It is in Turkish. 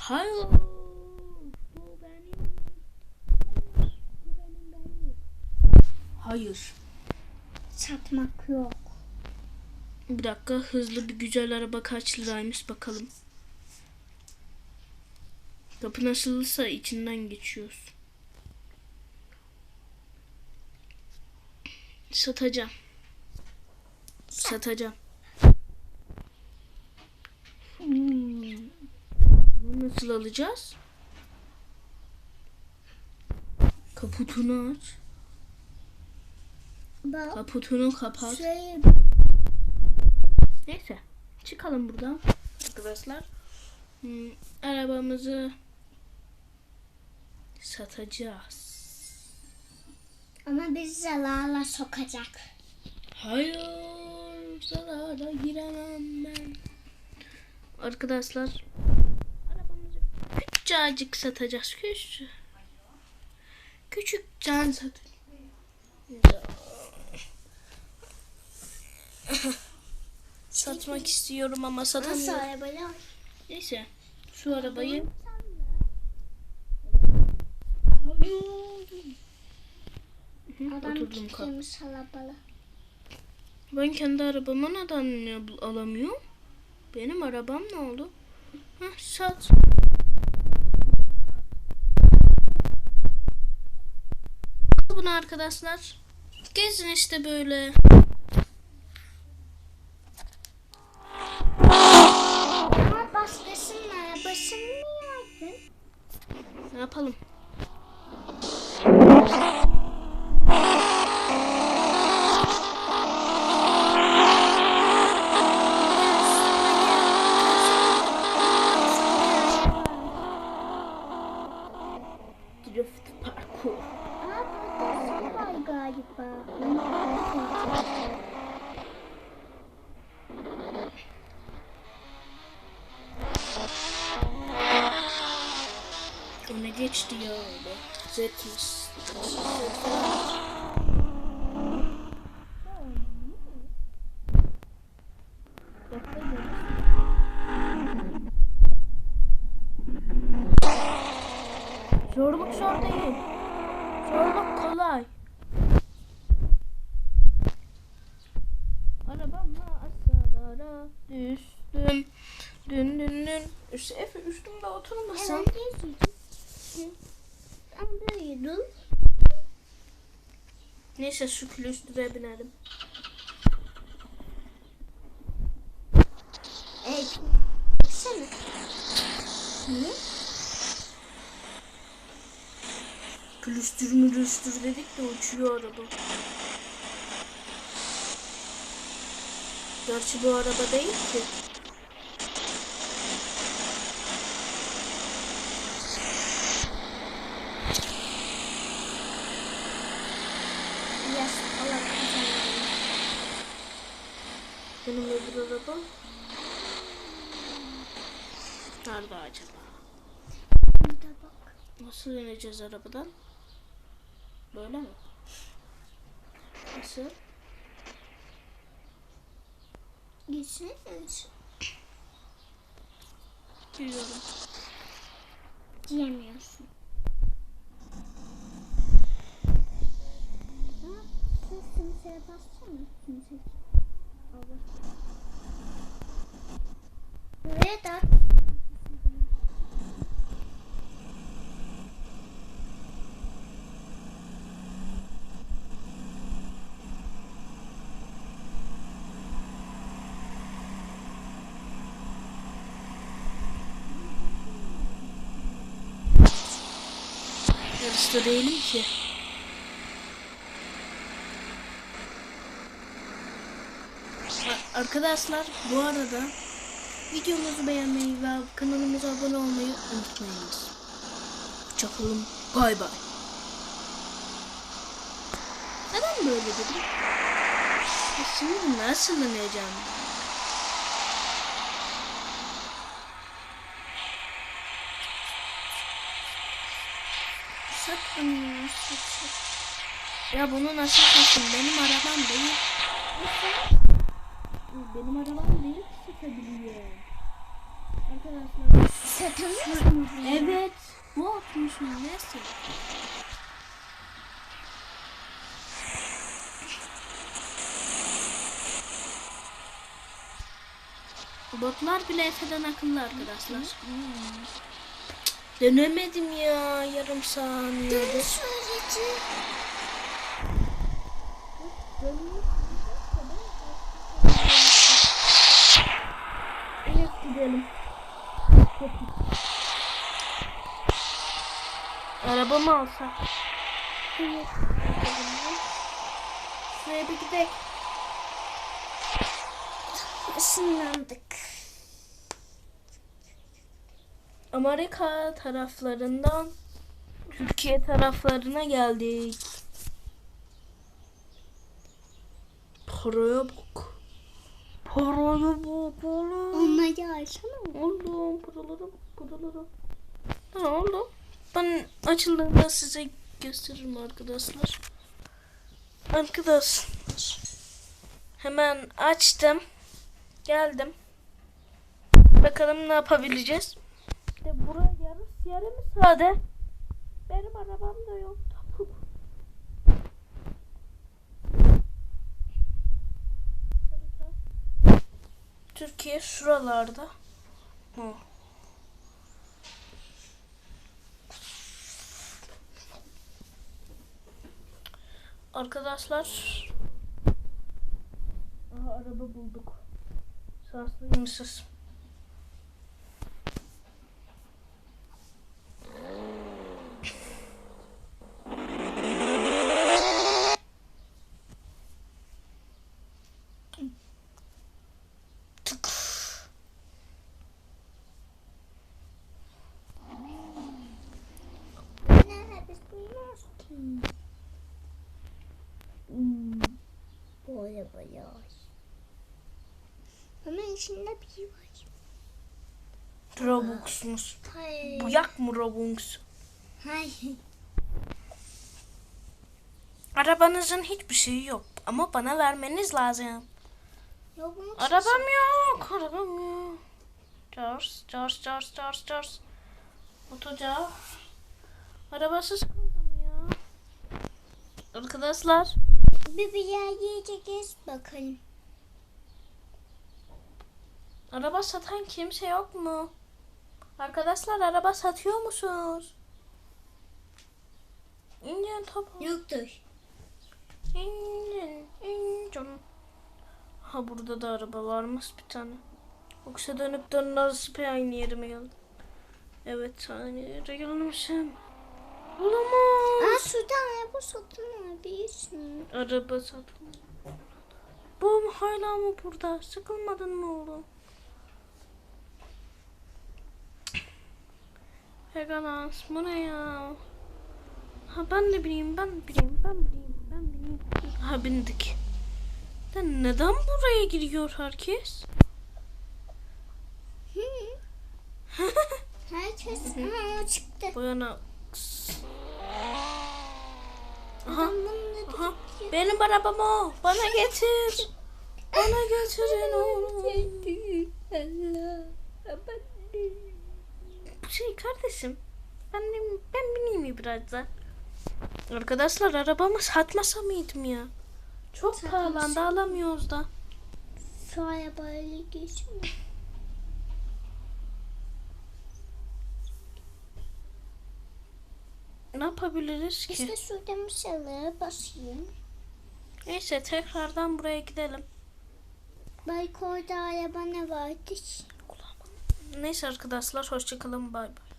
Hayır. Bu benim. Bu benim benim. Hayır. Satmak yok. Bir dakika hızlı bir güzel araba kaç liraymış bakalım. Kapı nasılsa içinden geçiyoruz. Satacağım. Satacağım. Hmm. Bunu nasıl alacağız? Kaputunu aç. Bak. Kaputunu kapat. Şey, Neyse. Çıkalım buradan arkadaşlar. Hmm, arabamızı satacağız. ama biz zararla sokacak. Hayır. Zarara giremem ben. Arkadaşlar. Küçücük satacağız. Küçük. Küçük can satacağız. Satmak istiyorum ama Nasıl satamıyorum. arabayla? Neyse. Şu arabayı Adam oturdum arabalı. Ben kendi arabama neden ne- alamıyorum? Benim arabam ne oldu? Heh, sat. Bunu arkadaşlar. Gezin işte böyle. Ne geçti ya öyle? Zetmiş. Zorluk zor değil. Zorluk kolay. Arabamla aşağılara düştüm. Dün dün dün. Üst, Efe üstümde oturmasam. Hemen Neyse şu külüstüre binelim. Evet. Baksana. Niye? Külüstür mülüstür dedik de uçuyor araba. Gerçi bu araba değil ki. Biraz kolay kazanalım. Benim araba. Nerede acaba? Burada bak. Nasıl ineceğiz arabadan? Böyle mi? Nasıl? Gitsene. Biliyorum. Diyemiyorsun. Ha, Siz kimseye bassana. Kimse. Allah. Buraya da. Yarışta değilim ki. Arkadaşlar bu arada videomuzu beğenmeyi ve kanalımıza abone olmayı unutmayınız. Hoşçakalın. Bay bay. Neden böyle dedim? Şimdi nasıl ineceğim? Sakın ya. Sakın. Ya bunu nasıl satayım? Benim arabam değil. Benim arabam satabiliyor. Arkadaşlar. Satılmış mı? Evet. Bu atmış mı? Neyse. Botlar bile Efe'den akıllı arkadaşlar. Dönemedim ya yarım saniyede. Söyleci. Evet gidelim. Araba mı alsak? Evet. Şuraya bir gidelim. Isınlandık. Amerika taraflarından Türkiye taraflarına geldik. Paraya bak. Paraya bak oğlum. Onları alsana. Oğlum paralara bak paralara. Ha oğlum. Ben açıldığında size gösteririm arkadaşlar. Arkadaşlar. Hemen açtım. Geldim. Bakalım ne yapabileceğiz. De buraya yarım yarım sade. Benim arabam da yok. Türkiye şuralarda. Hı. Arkadaşlar Aha araba bulduk. Şanslıymışız. Tık. Nerede biz duymaz ki. Hmm. Yavaş. Ama içinde bir var. Robux'umuz. Hayır. Bu yak mı Robux? Hayır. Arabanızın hiçbir şeyi yok ama bana vermeniz lazım. Yok mu? Arabam yok. Arabam yok. Cars, cars, cars, cars, cars. Otocar. Arabasız kaldım ya. Arkadaşlar. Bir yer yiyeceğiz bakalım. Araba satan kimse yok mu? Arkadaşlar araba satıyor musunuz? İncin top. Yoktur. İncin, incin. Ha burada da araba varmış bir tane. Yoksa dönüp dönün arası aynı yerime geldi. Evet aynı yere gelmişim. Olamaz. Aa sudan araba satın alabilirsin. Araba satın. Bu hala mı burada? Sıkılmadın mı oğlum? Pegalas bu ne ya? Ha ben de bileyim ben bileyim ben bileyim ben bileyim. Ha bindik. De neden buraya giriyor herkes? Herkes o çıktı. Bu yana. Aha. Aha. Benim arabam o. Bana getir. Bana getirin. Bu şey kardeşim. Ben ben bineyim mi biraz da? Arkadaşlar arabamı satmasa mıydım ya? Çok pahalandı alamıyoruz da. Şu arabayla geçmiyor. Ne yapabiliriz ki? İşte şurada mısırlara basayım. Neyse tekrardan buraya gidelim. Belki orada araba ne vardı? Neyse arkadaşlar hoşçakalın bay bay.